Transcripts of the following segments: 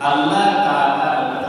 আল্লাহ তাআলার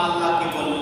আল্লাহকে বললেন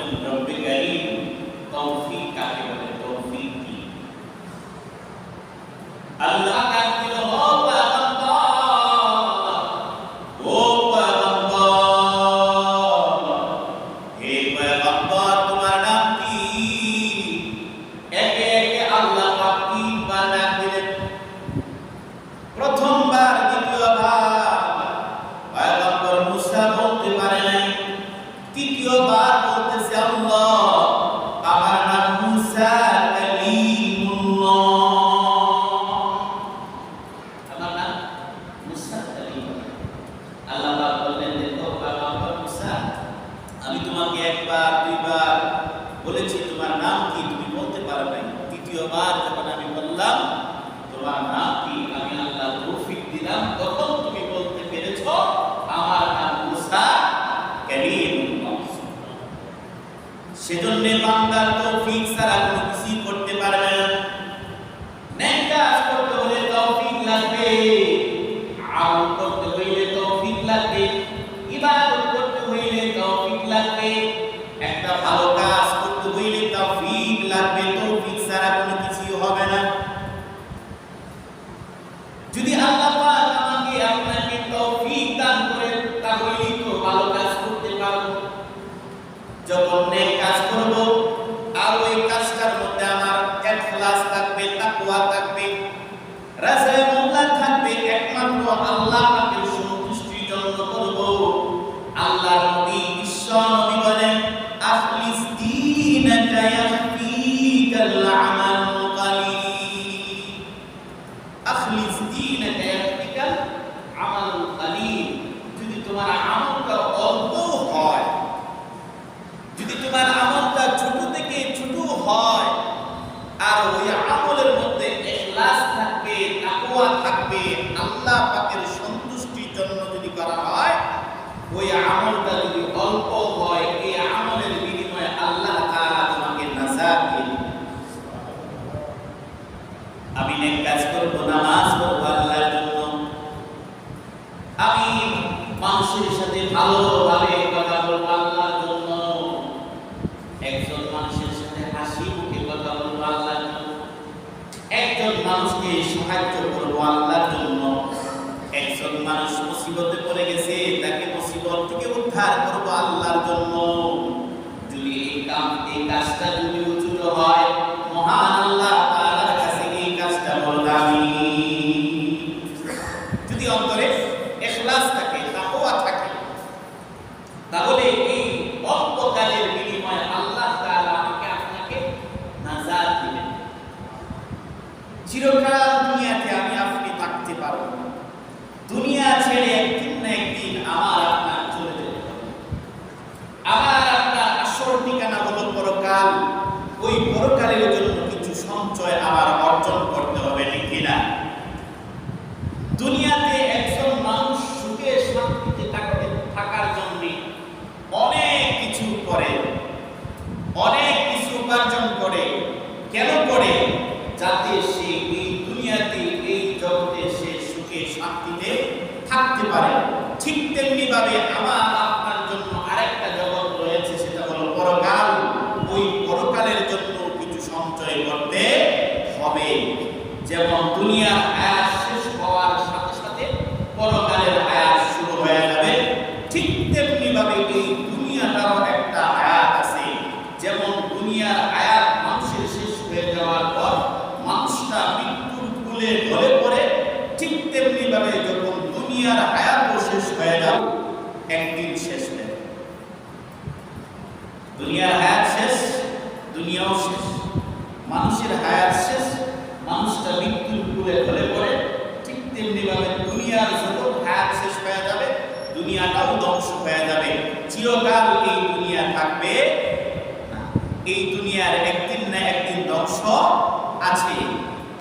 দুনিয়ার হায়ার শেষ, দুনিয়াও শেষ। মানুষের হায়ার শেষ, মানুষটা মৃত্যুর পুরে ঢলে পড়ে। ঠিক তেমনিভাবে দুনিয়ার যত হায়ার শেষ হয়ে যাবে, দুনিয়াটাও ধ্বংস হয়ে যাবে। চিরকাল এই দুনিয়া থাকবে এই দুনিয়ার একদিন না একদিন ধ্বংস আছে।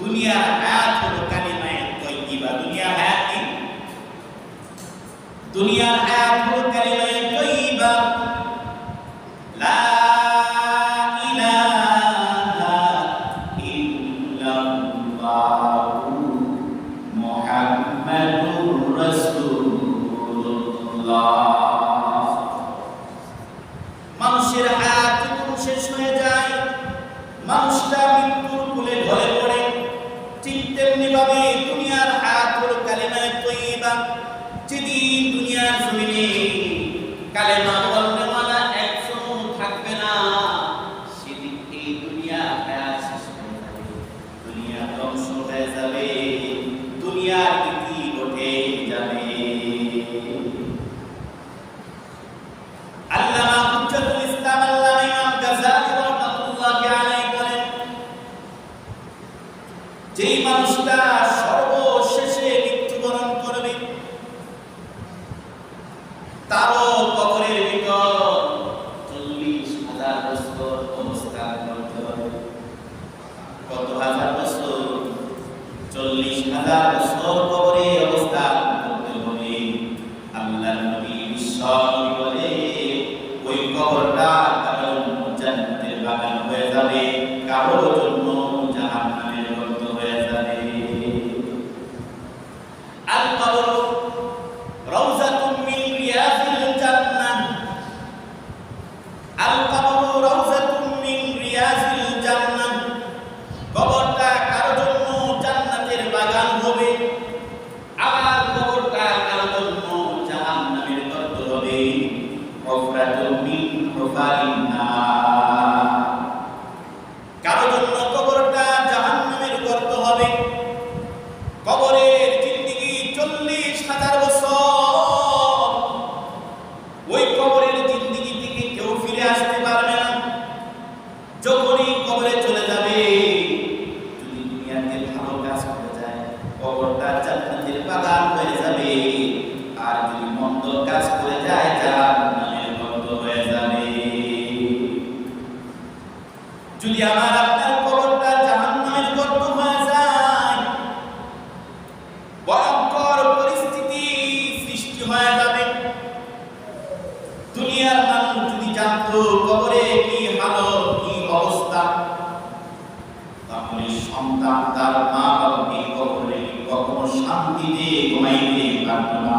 দুনিয়ার হায়াত হলো কালিমায় তৈরি বা দুনিয়ার হায়াত কি? দুনিয়ার হায়াত হলো কালিমায় তাহলে সন্তান তার মা বাবা কখনো শান্তিতে ঘুমাইতে পারত না।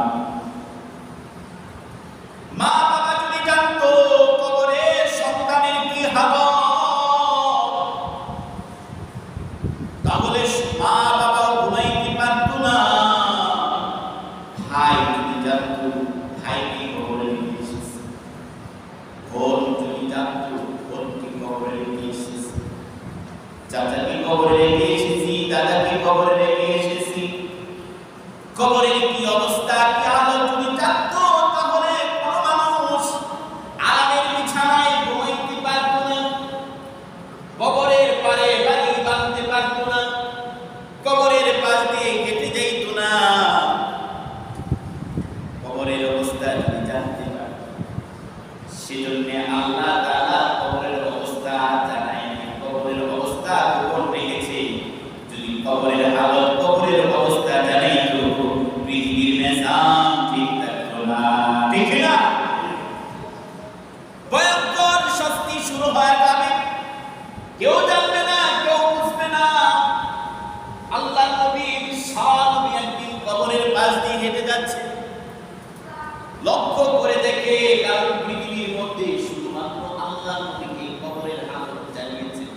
লক্ষ্য করে দেখে কারণ পৃথিবীর মধ্যে শুধুমাত্র আল্লাহ নবীকে কবরের আলো জানিয়েছেন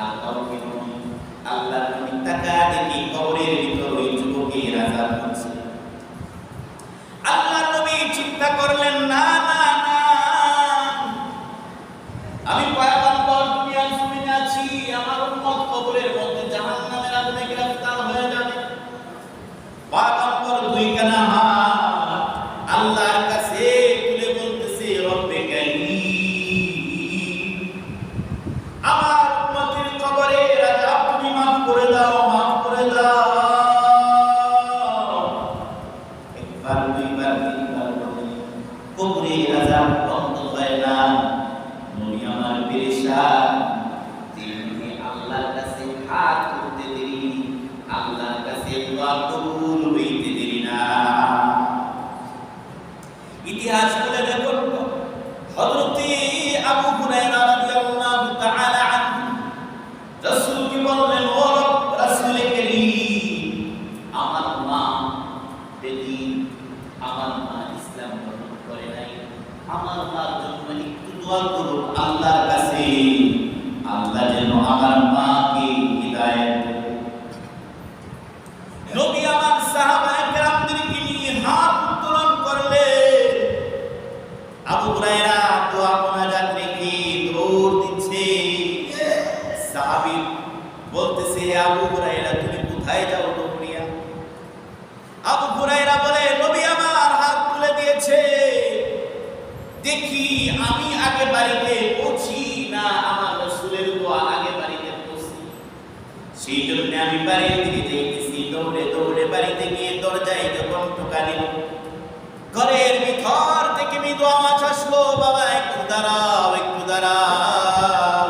আর কাউকে নবী আল্লাহ নবী তাকা দেখে কবরের ভিতর ওই যুবকের আজাদ হচ্ছে। আল্লাহ নবী চিন্তা করলেন মুসলমানগুলো আল্লাহর অন্ধকারে ঘরের ভিতর থেকে মৃদু আওয়াজ আসলো বাবা একটু দাঁড়াও একটু দাঁড়াও।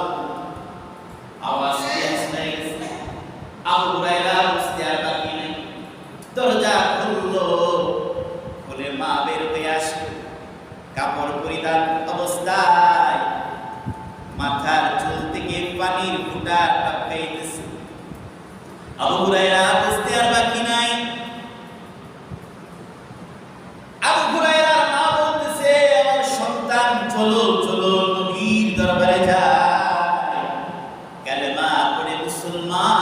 mom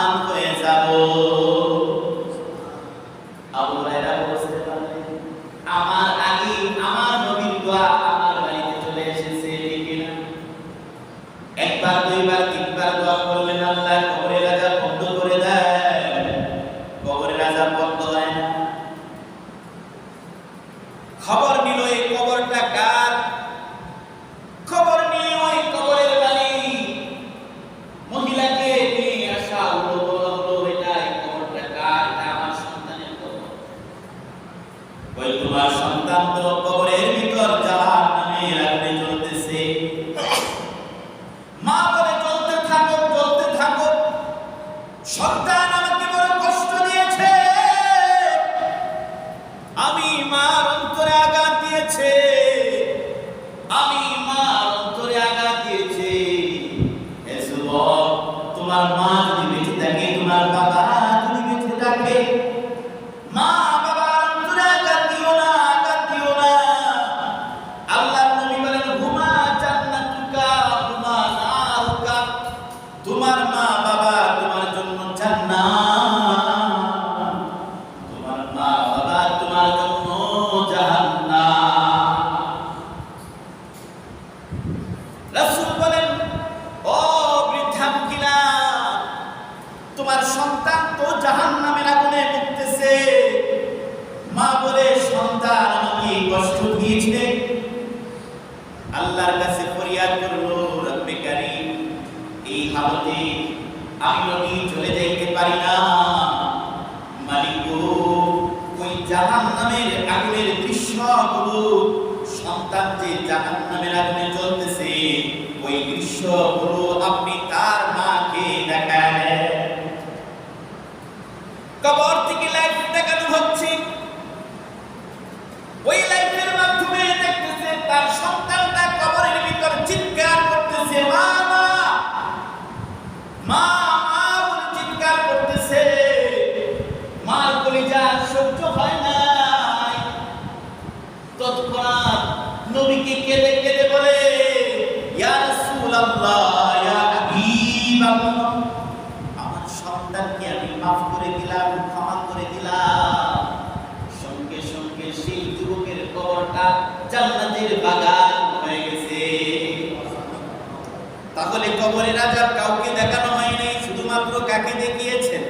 তাহলে কবরের আজাব কাউকে দেখানো হয়নি, শুধুমাত্র কাকে দেখিয়েছেন?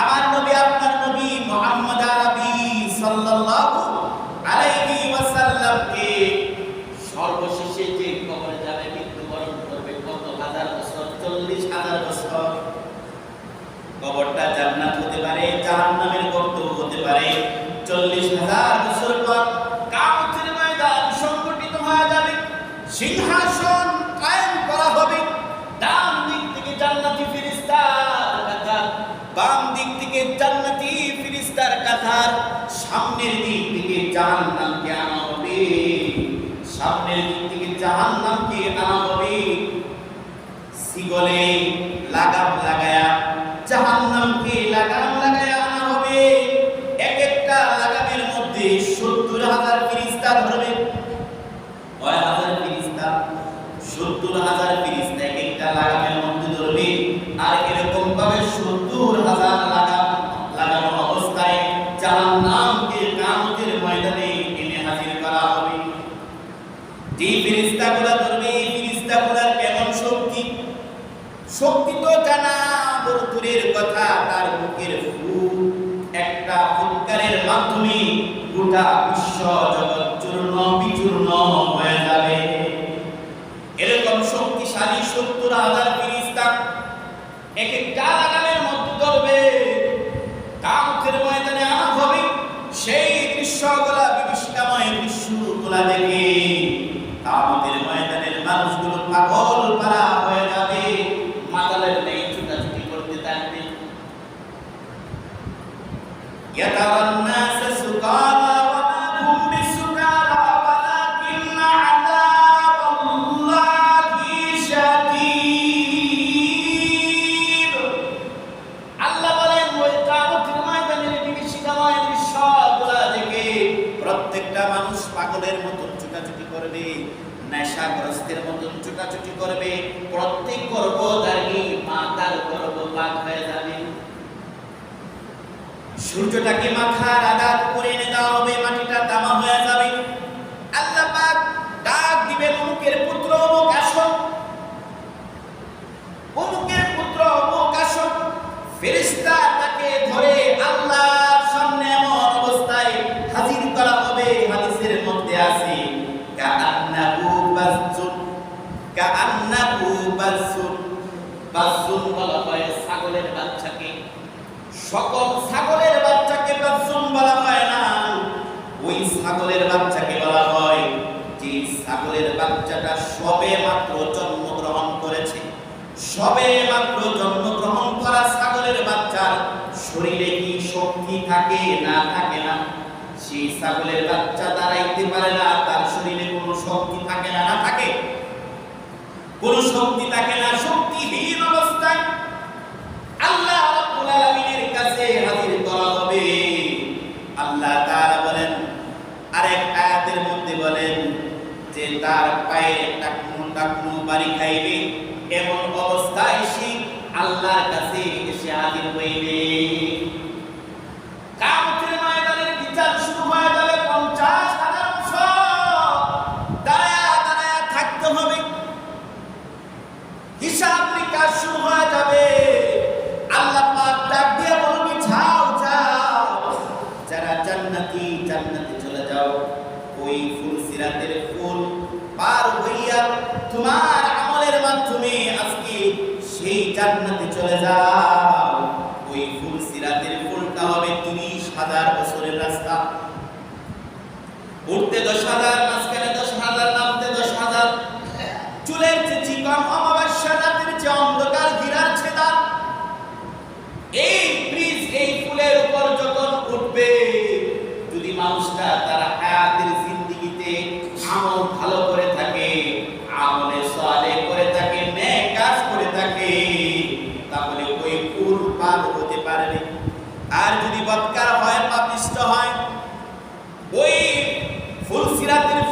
আমার নবী, আপনার নবী মোহাম্মদ আরবি সাল্লাল্লাহু আলাইহি ওয়াসাল্লাম কে সর্বশেষে যে কবরে যাবে, মৃত্যুবরণ করবে কত হাজার বছর? চল্লিশ হাজার বছর। কবরটা জান্নাত হতে পারে জান্নাত দিক থেকে জাহান্নামকে আনা হবে? সামনের দিক থেকে জাহান্নামকে আনা হবে? সিগলে লাগাম লাগায় কথা তার মুখের ফুল, একটা ফুৎকারের মাধ্যমে গোটা বিশ্ব জগৎ চূর্ণ বিচূর্ণ হয়ে যাবে। এরকম শক্তিশালী সত্তর হাজার করবে প্রত্যেক গর্ভধারী মা তার গর্ভপাত হয়ে যাবে। সূর্যটাকে মাথার আঘাত সকল ছাগলের বাচ্চাকে বাচ্চন বলা হয় না। ওই ছাগলের বাচ্চাকে বলা হয় যে ছাগলের বাচ্চাটা সবে মাত্র জন্মগ্রহণ করেছে। সবে মাত্র জন্মগ্রহণ করা ছাগলের বাচ্চার শরীরে কি শক্তি থাকে না থাকে না? সেই ছাগলের বাচ্চা দাঁড়াইতে পারে না, তার শরীরে কোনো শক্তি থাকে না না থাকে? কোনো শক্তি থাকে না, শক্তিহীন অবস্থায় আল্লাহ সুপারি খাইবে এমন অবস্থায় সে আল্লাহর কাছে এসে হাজির হইবে। জান্নাতে চলে যাও। ওই ফুল সিরাতের ফুলটা হবে তিরিশ হাজার বছরের রাস্তা। উঠতে দশ হাজার, মাঝখানে দশ হাজার, নামতে দশ হাজার। চুলের চিকন আমার that didn't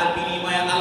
terpilih banyak